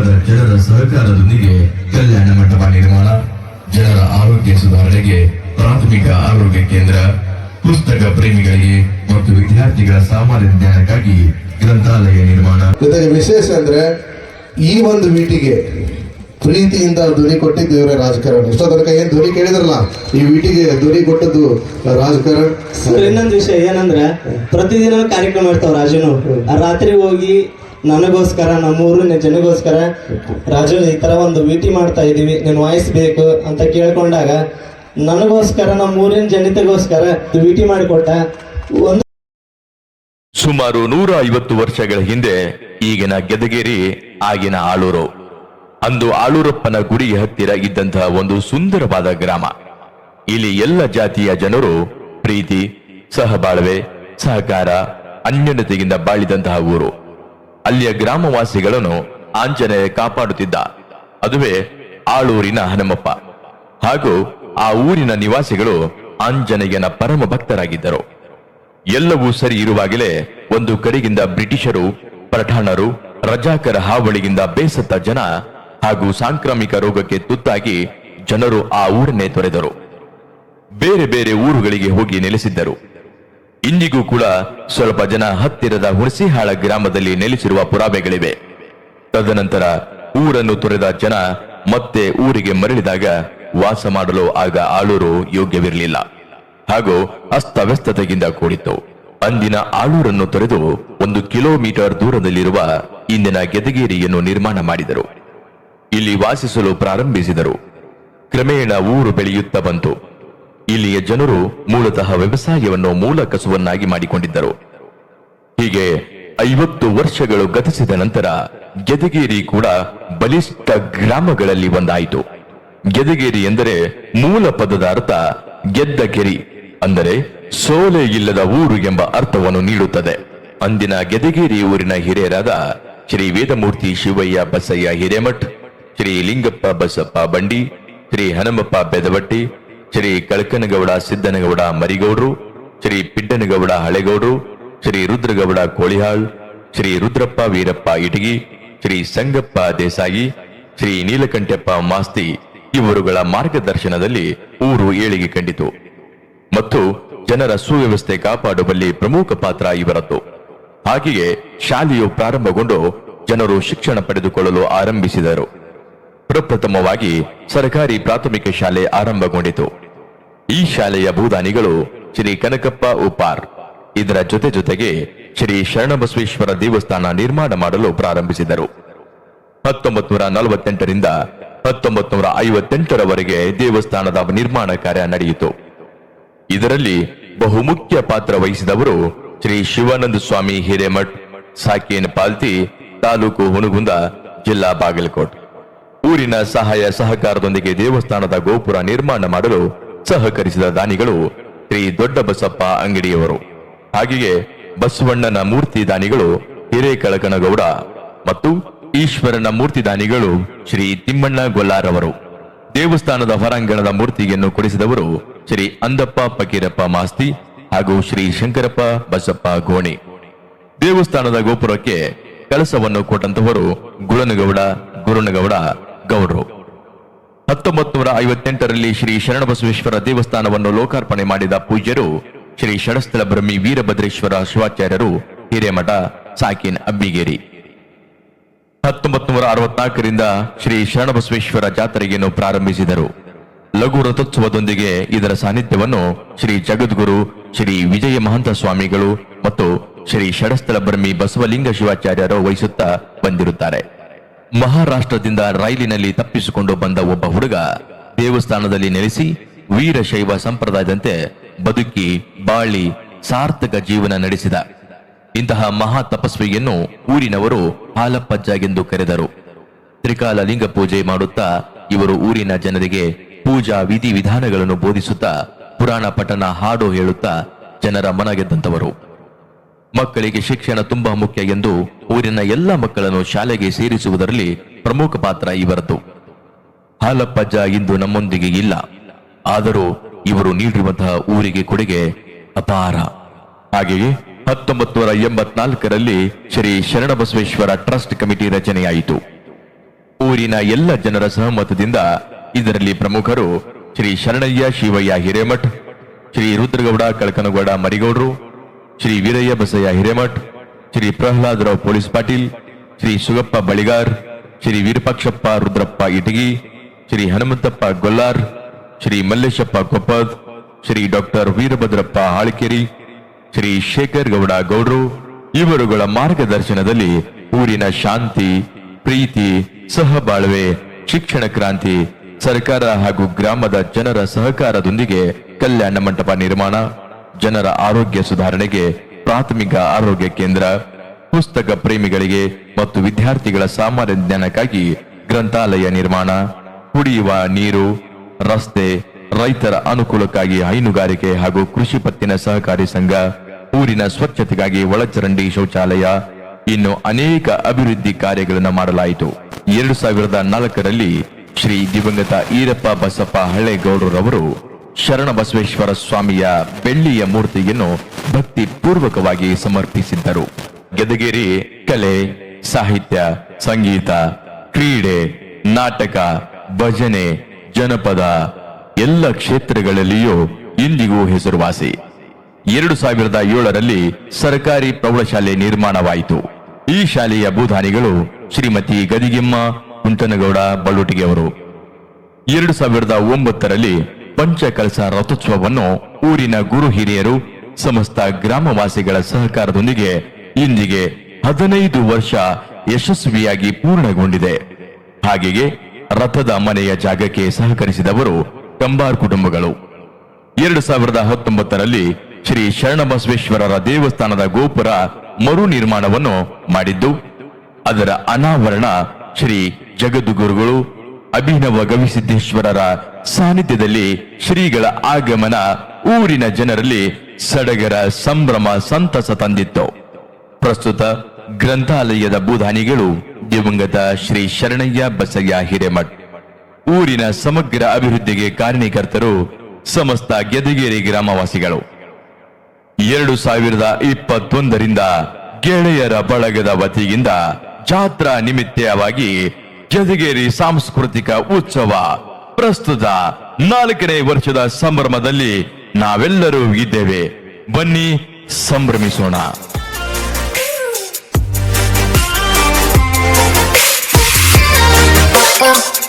ಸಮೀಪದ ಜನರ ಸಹಕಾರದೊಂದಿಗೆ ಕಲ್ಯಾಣ ಮಂಟಪ ನಿರ್ಮಾಣ ಜನರ ಆರೋಗ್ಯ ಸುಧಾರಣೆಗೆ ಪ್ರಾಥಮಿಕ ಆರೋಗ್ಯ ಕೇಂದ್ರ ಪುಸ್ತಕ ಪ್ರೇಮಿಗಳಿಗೆ ಮತ್ತು ವಿದ್ಯಾರ್ಥಿಗಳ ಸಾಮಾನ್ಯ ಜ್ಞಾನಕ್ಕಾಗಿ ಗ್ರಂಥಾಲಯ ನಿರ್ಮಾಣ. ಜೊತೆಗೆ ವಿಶೇಷ ಅಂದ್ರೆ ಈ ಒಂದು ವೀಟಿಗೆ ಪ್ರೀತಿಯಿಂದ ಧ್ವನಿ ಕೊಟ್ಟಿದ್ದು ಇವರೇ ರಾಜಕಾರಣ. ಇಷ್ಟೋ ತನಕ ಏನ್ ಧ್ವನಿ ಕೇಳಿದ್ರಲ್ಲ ಈ ವೀಟಿಗೆ ಧ್ವನಿ ಕೊಟ್ಟದ್ದು ರಾಜಕಾರಣ. ಸರ್ ಇನ್ನೊಂದು ವಿಷಯ ಏನಂದ್ರೆ ಪ್ರತಿದಿನ ಕಾರ್ಯಕ್ರಮ ಇರ್ತಾವ ರಾಜನು ರಾತ್ರಿ ಹೋಗಿ ನನಗೋಸ್ಕರ, ನಮ್ಮೂರಿನ ಜನಗೋಸ್ಕರ ರಾಜು ಈ ಥರ ಒಂದು ವಿಟಿ ಮಾಡ್ತಾ ಇದೀವಿ. ನೀನು ವಾಯ್ಸ್ ಬೇಕು ಅಂತ ಕೇಳ್ಕೊಂಡಾಗ ನನಗೋಸ್ಕರ ನಮ್ಮ ಊರಿನ ಜನತೆಗೋಸ್ಕರ ವಿಟಿ ಮಾಡಿಕೊಟ್ಟ. ಒಂದು ಸುಮಾರು ನೂರ ಐವತ್ತು ವರ್ಷಗಳ ಹಿಂದೆ ಈಗಿನ ಗೆದಗೇರಿ, ಆಗಿನ ಆಳೂರು. ಅಂದು ಆಳೂರಪ್ಪನ ಗುಡಿ ಹತ್ತಿರ ಇದ್ದಂತಹ ಒಂದು ಸುಂದರವಾದ ಗ್ರಾಮ. ಇಲ್ಲಿ ಎಲ್ಲ ಜಾತಿಯ ಜನರು ಪ್ರೀತಿ, ಸಹಬಾಳ್ವೆ, ಸಹಕಾರ, ಅನ್ಯೋನ್ಯತೆಯಿಂದ ಬಾಳಿದಂತಹ ಊರು. ಅಲ್ಲಿಯ ಗ್ರಾಮವಾಸಿಗಳನ್ನು ಆಂಜನೇಯ ಕಾಪಾಡುತ್ತಿದ್ದ. ಅದುವೇ ಆಳೂರಿನ ಹನುಮಪ್ಪ. ಹಾಗೂ ಆ ಊರಿನ ನಿವಾಸಿಗಳು ಆಂಜನೇಯನ ಪರಮ ಭಕ್ತರಾಗಿದ್ದರು. ಎಲ್ಲವೂ ಸರಿ ಇರುವಾಗಲೇ ಒಂದು ಕಡೆಗಿಂದ ಬ್ರಿಟಿಷರು, ಪಠಾಣರು, ರಜಾಕರ ಹಾವಳಿಯಿಂದ ಬೇಸತ್ತ ಜನ ಹಾಗೂ ಸಾಂಕ್ರಾಮಿಕ ರೋಗಕ್ಕೆ ತುತ್ತಾಗಿ ಜನರು ಆ ಊರನ್ನೇ ತೊರೆದರು. ಬೇರೆ ಬೇರೆ ಊರುಗಳಿಗೆ ಹೋಗಿ ನೆಲೆಸಿದ್ದರು. ಇಂದಿಗೂ ಕೂಡ ಸ್ವಲ್ಪ ಜನ ಹತ್ತಿರದ ಹುಣಸಿಹಾಳ ಗ್ರಾಮದಲ್ಲಿ ನೆಲೆಸಿರುವ ಪುರಾವೆಗಳಿವೆ. ತದನಂತರ ಊರನ್ನು ತೊರೆದ ಜನ ಮತ್ತೆ ಊರಿಗೆ ಮರಳಿದಾಗ ವಾಸ ಮಾಡಲು ಆಗ ಆಳೂರು ಯೋಗ್ಯವಿರಲಿಲ್ಲ. ಹಾಗೂ ಅಸ್ತವ್ಯಸ್ತತೆಯಿಂದ ಕೂಡಿತ್ತು. ಅಂದಿನ ಆಳೂರನ್ನು ತೊರೆದು ಒಂದು ಕಿಲೋಮೀಟರ್ ದೂರದಲ್ಲಿರುವ ಇಂದಿನ ಗೆದಗೇರಿಯನ್ನು ನಿರ್ಮಾಣ ಮಾಡಿದರು. ಇಲ್ಲಿ ವಾಸಿಸಲು ಪ್ರಾರಂಭಿಸಿದರು. ಕ್ರಮೇಣ ಊರು ಬೆಳೆಯುತ್ತಾ ಬಂತು. ಇಲ್ಲಿಯ ಜನರು ಮೂಲತಃ ವ್ಯವಸಾಯವನ್ನು ಮೂಲ ಕಸುವನ್ನಾಗಿ ಮಾಡಿಕೊಂಡಿದ್ದರು. ಹೀಗೆ ಐವತ್ತು ವರ್ಷಗಳು ಗತಿಸಿದ ನಂತರ ಗೆದಗೇರಿ ಕೂಡ ಬಲಿಷ್ಠ ಗ್ರಾಮಗಳಲ್ಲಿ ಒಂದಾಯಿತು. ಗೆದಗೇರಿ ಎಂದರೆ ಮೂಲ ಪದದ ಅರ್ಥ ಗೆದ್ದ ಕೆರಿ ಅಂದರೆ ಸೋಲೆ ಇಲ್ಲದ ಊರು ಎಂಬ ಅರ್ಥವನ್ನು ನೀಡುತ್ತದೆ. ಅಂದಿನ ಗೆದಗೇರಿ ಊರಿನ ಹಿರಿಯರಾದ ಶ್ರೀ ವೇದಮೂರ್ತಿ ಶಿವಯ್ಯ ಬಸಯ್ಯ ಹಿರೇಮಠ್, ಶ್ರೀ ಲಿಂಗಪ್ಪ ಬಸಪ್ಪ ಬಂಡಿ, ಶ್ರೀ ಹನುಮಪ್ಪ ಬೆದವಟ್ಟಿ ಶ್ರೀ ಕಳಕನಗೌಡ ಸಿದ್ದನಗೌಡ ಮರಿಗೌಡ್ರು, ಶ್ರೀ ಪಿಡ್ಡನಗೌಡ ಹಳೆಗೌಡ್ರು, ಶ್ರೀ ರುದ್ರಗೌಡ ಕೋಳಿಹಾಳ್, ಶ್ರೀ ರುದ್ರಪ್ಪ ವೀರಪ್ಪ ಇಟಗಿ, ಶ್ರೀ ಸಂಗಪ್ಪ ದೇಸಾಯಿ, ಶ್ರೀ ನೀಲಕಂಠಪ್ಪ ಮಾಸ್ತಿ ಇವರುಗಳ ಮಾರ್ಗದರ್ಶನದಲ್ಲಿ ಊರು ಏಳಿಗೆ ಕಂಡಿತು. ಮತ್ತು ಜನರ ಸುವ್ಯವಸ್ಥೆ ಕಾಪಾಡುವಲ್ಲಿ ಪ್ರಮುಖ ಪಾತ್ರ ಇವರದ್ದು. ಹಾಗೆಯೇ ಶಾಲೆಯು ಪ್ರಾರಂಭಗೊಂಡು ಜನರು ಶಿಕ್ಷಣ ಪಡೆದುಕೊಳ್ಳಲು ಆರಂಭಿಸಿದರು. ಪ್ರಪ್ರಥಮವಾಗಿ ಸರ್ಕಾರಿ ಪ್ರಾಥಮಿಕ ಶಾಲೆ ಆರಂಭಗೊಂಡಿತು. ಈ ಶಾಲೆಯ ಭೂದಾನಿಗಳು ಶ್ರೀ ಕನಕಪ್ಪ ಉಪಾರ್. ಇದರ ಜೊತೆ ಜೊತೆಗೆ ಶ್ರೀ ಶರಣಬಸವೇಶ್ವರ ದೇವಸ್ಥಾನ ನಿರ್ಮಾಣ ಮಾಡಲು ಪ್ರಾರಂಭಿಸಿದರು. ಹತ್ತೊಂಬತ್ತು ನೂರ ನಲವತ್ತೆಂಟರಿಂದ ಹತ್ತೊಂಬತ್ತು ನೂರ ಐವತ್ತೆಂಟರವರೆಗೆ ದೇವಸ್ಥಾನದ ನಿರ್ಮಾಣ ಕಾರ್ಯ ನಡೆಯಿತು. ಇದರಲ್ಲಿ ಬಹುಮುಖ್ಯ ಪಾತ್ರ ವಹಿಸಿದವರು ಶ್ರೀ ಶಿವಾನಂದ ಸ್ವಾಮಿ ಹಿರೇಮಠ್, ಸಾಕೇನ್ ಪಾಲ್ತಿ, ತಾಲೂಕು ಹುನಗುಂದ ಜಿಲ್ಲಾ ಬಾಗಲಕೋಟ್. ಊರಿನ ಸಹಾಯ ಸಹಕಾರದೊಂದಿಗೆ ದೇವಸ್ಥಾನದ ಗೋಪುರ ನಿರ್ಮಾಣ ಮಾಡಲು ಸಹಕರಿಸಿದ ದಾನಿಗಳು ಶ್ರೀ ದೊಡ್ಡ ಬಸಪ್ಪ ಅಂಗಡಿಯವರು. ಹಾಗೆಯೇ ಬಸವಣ್ಣನ ಮೂರ್ತಿ ದಾನಿಗಳು ಹಿರೇಕಳಕನಗೌಡ ಮತ್ತು ಈಶ್ವರನ ಮೂರ್ತಿ ದಾನಿಗಳು ಶ್ರೀ ತಿಮ್ಮಣ್ಣ ಗೊಲ್ಲಾರವರು. ದೇವಸ್ಥಾನದ ಹೊರಾಂಗಣದ ಮೂರ್ತಿಯನ್ನು ಕೊಡಿಸಿದವರು ಶ್ರೀ ಅಂದಪ್ಪ ಫಕೀರಪ್ಪ ಮಾಸ್ತಿ ಹಾಗೂ ಶ್ರೀ ಶಂಕರಪ್ಪ ಬಸಪ್ಪ ಗೋಣಿ. ದೇವಸ್ಥಾನದ ಗೋಪುರಕ್ಕೆ ಕೆಲಸವನ್ನು ಕೊಟ್ಟಂತವರು ಗುಳನಗೌಡ ಗುರುನಗೌಡ ಗೌಡ್ರು. ಹತ್ತೊಂಬತ್ತು ನೂರ ಐವತ್ತೆಂಟರಲ್ಲಿ ಶ್ರೀ ಶರಣಬಸವೇಶ್ವರ ದೇವಸ್ಥಾನವನ್ನು ಲೋಕಾರ್ಪಣೆ ಮಾಡಿದ ಪೂಜ್ಯರು ಶ್ರೀ ಷಡಸ್ಥಳ ಬ್ರಹ್ಮಿ ವೀರಭದ್ರೇಶ್ವರ ಶಿವಾಚಾರ್ಯರು ಹಿರೇಮಠ, ಸಾಕಿನ್ ಅಬ್ಬಿಗೇರಿ. ಹತ್ತೊಂಬತ್ತು ನೂರ ಅರವತ್ನಾಲ್ಕರಿಂದ ಶ್ರೀ ಶರಣಬಸವೇಶ್ವರ ಜಾತ್ರೆಯನ್ನು ಪ್ರಾರಂಭಿಸಿದರು. ಲಘು ರಥೋತ್ಸವದೊಂದಿಗೆ ಇದರ ಸಾನ್ನಿಧ್ಯವನ್ನು ಶ್ರೀ ಜಗದ್ಗುರು, ಶ್ರೀ ವಿಜಯ ಮಹಂತ ಸ್ವಾಮಿಗಳು ಮತ್ತು ಶ್ರೀ ಷಡಸ್ಥಳ ಬ್ರಹ್ಮಿ ಬಸವಲಿಂಗ ಶಿವಾಚಾರ್ಯರು ವಹಿಸುತ್ತಾ ಬಂದಿರುತ್ತಾರೆ. ಮಹಾರಾಷ್ಟ್ರದಿಂದ ರೈಲಿನಲ್ಲಿ ತಪ್ಪಿಸಿಕೊಂಡು ಬಂದ ಒಬ್ಬ ಹುಡುಗ ದೇವಸ್ಥಾನದಲ್ಲಿ ನೆಲೆಸಿ ವೀರಶೈವ ಸಂಪ್ರದಾಯದಂತೆ ಬದುಕಿ, ಬಾಳಿ, ಸಾರ್ಥಕ ಜೀವನ ನಡೆಸಿದ. ಇಂತಹ ಮಹಾ ತಪಸ್ವಿಯನ್ನು ಊರಿನವರು ಹಾಲಪ್ಪಜ್ಜಾಗೆಂದು ಕರೆದರು. ತ್ರಿಕಾಲ ಲಿಂಗ ಪೂಜೆ ಮಾಡುತ್ತಾ ಇವರು ಊರಿನ ಜನರಿಗೆ ಪೂಜಾ ವಿಧಿ ವಿಧಾನಗಳನ್ನು ಬೋಧಿಸುತ್ತಾ ಪುರಾಣ ಪಠಣ ಹಾಡು ಹೇಳುತ್ತಾ ಜನರ ಮನ ಗೆದ್ದಂತವರು ಮಕ್ಕಳಿಗೆ ಶಿಕ್ಷಣ ತುಂಬಾ ಮುಖ್ಯ ಎಂದು ಊರಿನ ಎಲ್ಲ ಮಕ್ಕಳನ್ನು ಶಾಲೆಗೆ ಸೇರಿಸುವುದರಲ್ಲಿ ಪ್ರಮುಖ ಪಾತ್ರ ಇವರದ್ದು. ಹಾಲಪ್ಪಜ್ಜ ಇಂದು ನಮ್ಮೊಂದಿಗೆ ಇಲ್ಲ. ಆದರೂ ಇವರು ನೀಡಿರುವಂತಹ ಊರಿಗೆ ಕೊಡುಗೆ ಅಪಾರ. ಹಾಗೆಯೇ ಹತ್ತೊಂಬತ್ತು ನೂರ ಎಂಬತ್ನಾಲ್ಕರಲ್ಲಿ ಶ್ರೀ ಶರಣಬಸವೇಶ್ವರ ಟ್ರಸ್ಟ್ ಕಮಿಟಿ ರಚನೆಯಾಯಿತು. ಊರಿನ ಎಲ್ಲ ಜನರ ಸಹಮತದಿಂದ ಇದರಲ್ಲಿ ಪ್ರಮುಖರು ಶ್ರೀ ಶರಣಯ್ಯ ಶಿವಯ್ಯ ಹಿರೇಮಠ್, ಶ್ರೀ ರುದ್ರಗೌಡ, ಕಳಕನಗೌಡ, ಮರಿಗೌಡ್ರು ಶ್ರೀ ವೀರಯ್ಯ ಬಸಯ್ಯ ಹಿರೇಮಠ್, ಶ್ರೀ ಪ್ರಹ್ಲಾದರಾವ್ ಪೊಲೀಸ್ ಪಾಟೀಲ್, ಶ್ರೀ ಸುಗಪ್ಪ ಬಳಿಗಾರ್, ಶ್ರೀ ವಿರೂಪಾಕ್ಷಪ್ಪ ರುದ್ರಪ್ಪ ಇಟಗಿ, ಶ್ರೀ ಹನುಮಂತಪ್ಪ ಗೊಲ್ಲಾರ್, ಶ್ರೀ ಮಲ್ಲೇಶಪ್ಪ ಕೊಪ್ಪದ್, ಶ್ರೀ ಡಾಕ್ಟರ್ ವೀರಭದ್ರಪ್ಪ ಹಾಳಿಕೇರಿ, ಶ್ರೀ ಶೇಖರ್ ಗೌಡ ಗೌಡ್ರು ಇವರುಗಳ ಮಾರ್ಗದರ್ಶನದಲ್ಲಿ ಊರಿನ ಶಾಂತಿ, ಪ್ರೀತಿ, ಸಹಬಾಳ್ವೆ, ಶಿಕ್ಷಣ ಕ್ರಾಂತಿ, ಸರ್ಕಾರ ಹಾಗೂ ಗ್ರಾಮದ ಜನರ ಸಹಕಾರದೊಂದಿಗೆ ಕಲ್ಯಾಣ ಮಂಟಪ ನಿರ್ಮಾಣ ಜನರ ಆರೋಗ್ಯ ಸುಧಾರಣೆಗೆ ಪ್ರಾಥಮಿಕ ಆರೋಗ್ಯ ಕೇಂದ್ರ, ಪುಸ್ತಕ ಪ್ರೇಮಿಗಳಿಗೆ ಮತ್ತು ವಿದ್ಯಾರ್ಥಿಗಳ ಸಾಮಾನ್ಯ ಜ್ಞಾನಕ್ಕಾಗಿ ಗ್ರಂಥಾಲಯ ನಿರ್ಮಾಣ, ಕುಡಿಯುವ ನೀರು, ರಸ್ತೆ, ರೈತರ ಅನುಕೂಲಕ್ಕಾಗಿ ಹೈನುಗಾರಿಕೆ ಹಾಗೂ ಕೃಷಿ ಪತ್ತಿನ ಸಹಕಾರಿ ಸಂಘ, ಊರಿನ ಸ್ವಚ್ಛತೆಗಾಗಿ ಒಳಚರಂಡಿ ಶೌಚಾಲಯ, ಇನ್ನು ಅನೇಕ ಅಭಿವೃದ್ಧಿ ಕಾರ್ಯಗಳನ್ನು ಮಾಡಲಾಯಿತು. ಎರಡು ಸಾವಿರದ ನಾಲ್ಕರಲ್ಲಿ ಶ್ರೀ ದಿವಂಗತ ಈರಪ್ಪ ಬಸಪ್ಪ ಹಳೇಗೌಡರವರು ಶರಣ ಬಸವೇಶ್ವರ ಸ್ವಾಮಿಯ ಬೆಳ್ಳಿಯ ಮೂರ್ತಿಯನ್ನು ಭಕ್ತಿ ಪೂರ್ವಕವಾಗಿ ಸಮರ್ಪಿಸಿದ್ದರು. ಗದಗಿರಿ, ಕಲೆ, ಸಾಹಿತ್ಯ, ಸಂಗೀತ, ಕ್ರೀಡೆ, ನಾಟಕ, ಭಜನೆ, ಜನಪದ ಎಲ್ಲ ಕ್ಷೇತ್ರಗಳಲ್ಲಿಯೂ ಇಂದಿಗೂ ಹೆಸರುವಾಸಿ. ಎರಡು ಸಾವಿರದ ಏಳರಲ್ಲಿ ಸರ್ಕಾರಿ ಪ್ರೌಢಶಾಲೆ ನಿರ್ಮಾಣವಾಯಿತು. ಈ ಶಾಲೆಯ ಭೂಧಾನಿಗಳು ಶ್ರೀಮತಿ ಗದಿಗೆಮ್ಮ ಕುಂಟನಗೌಡ ಬಳ್ಳೊಟ್ಟಿಗೆ ಅವರು. ಎರಡು ಸಾವಿರದ ಒಂಬತ್ತರಲ್ಲಿ ಪಂಚಕಲಸ ರಥೋತ್ಸವವನ್ನು ಊರಿನ ಗುರು ಹಿರಿಯರು, ಸಮಸ್ತ ಗ್ರಾಮವಾಸಿಗಳ ಸಹಕಾರದೊಂದಿಗೆ ಇಂದಿಗೆ ಹದಿನೈದು ವರ್ಷ ಯಶಸ್ವಿಯಾಗಿ ಪೂರ್ಣಗೊಂಡಿದೆ. ಹಾಗೆಯೇ ರಥದ ಮನೆಯ ಜಾಗಕ್ಕೆ ಸಹಕರಿಸಿದವರು ಕಂಬಾರ್ ಕುಟುಂಬಗಳು. ಎರಡು ಸಾವಿರದ ಹತ್ತೊಂಬತ್ತರಲ್ಲಿ ಶ್ರೀ ಶರಣಬಸವೇಶ್ವರರ ದೇವಸ್ಥಾನದ ಗೋಪುರ ಮರು ನಿರ್ಮಾಣವನ್ನು ಮಾಡಿದ್ದು, ಅದರ ಅನಾವರಣ ಶ್ರೀ ಜಗದ್ಗುರುಗಳು ಅಭಿನವ ಗವಿಸಿದ್ದೇಶ್ವರರ ಸಾನ್ನಿಧ್ಯದಲ್ಲಿ ಶ್ರೀಗಳ ಆಗಮನ ಊರಿನ ಜನರಲ್ಲಿ ಸಡಗರ ಸಂಭ್ರಮ ಸಂತಸ ತಂದಿತ್ತು. ಪ್ರಸ್ತುತ ಗ್ರಂಥಾಲಯದ ಭೂದಾನಿಗಳು ದಿವಂಗತ ಶ್ರೀ ಶರಣಯ್ಯ ಬಸಯ್ಯ ಹಿರೇಮಠ್. ಊರಿನ ಸಮಗ್ರ ಅಭಿವೃದ್ಧಿಗೆ ಕಾರಣೀಕರ್ತರು ಸಮಸ್ತ ಗೆದಗೇರಿ ಗ್ರಾಮವಾಸಿಗಳು. ಎರಡು ಸಾವಿರದ ಇಪ್ಪತ್ತೊಂದರಿಂದ ಗೆಳೆಯರ ಬಳಗದ ವತಿಯಿಂದ ಜಾತ್ರಾ ನಿಮಿತ್ತವಾಗಿ ಜದಗೇರಿ ಸಾಂಸ್ಕೃತಿಕ ಉತ್ಸವ. ಪ್ರಸ್ತುತ ನಾಲ್ಕನೇ ವರ್ಷದ ಸಂಭ್ರಮದಲ್ಲಿ ನಾವೆಲ್ಲರೂ ಇದ್ದೇವೆ. ಬನ್ನಿ ಸಂಭ್ರಮಿಸೋಣ. Oh.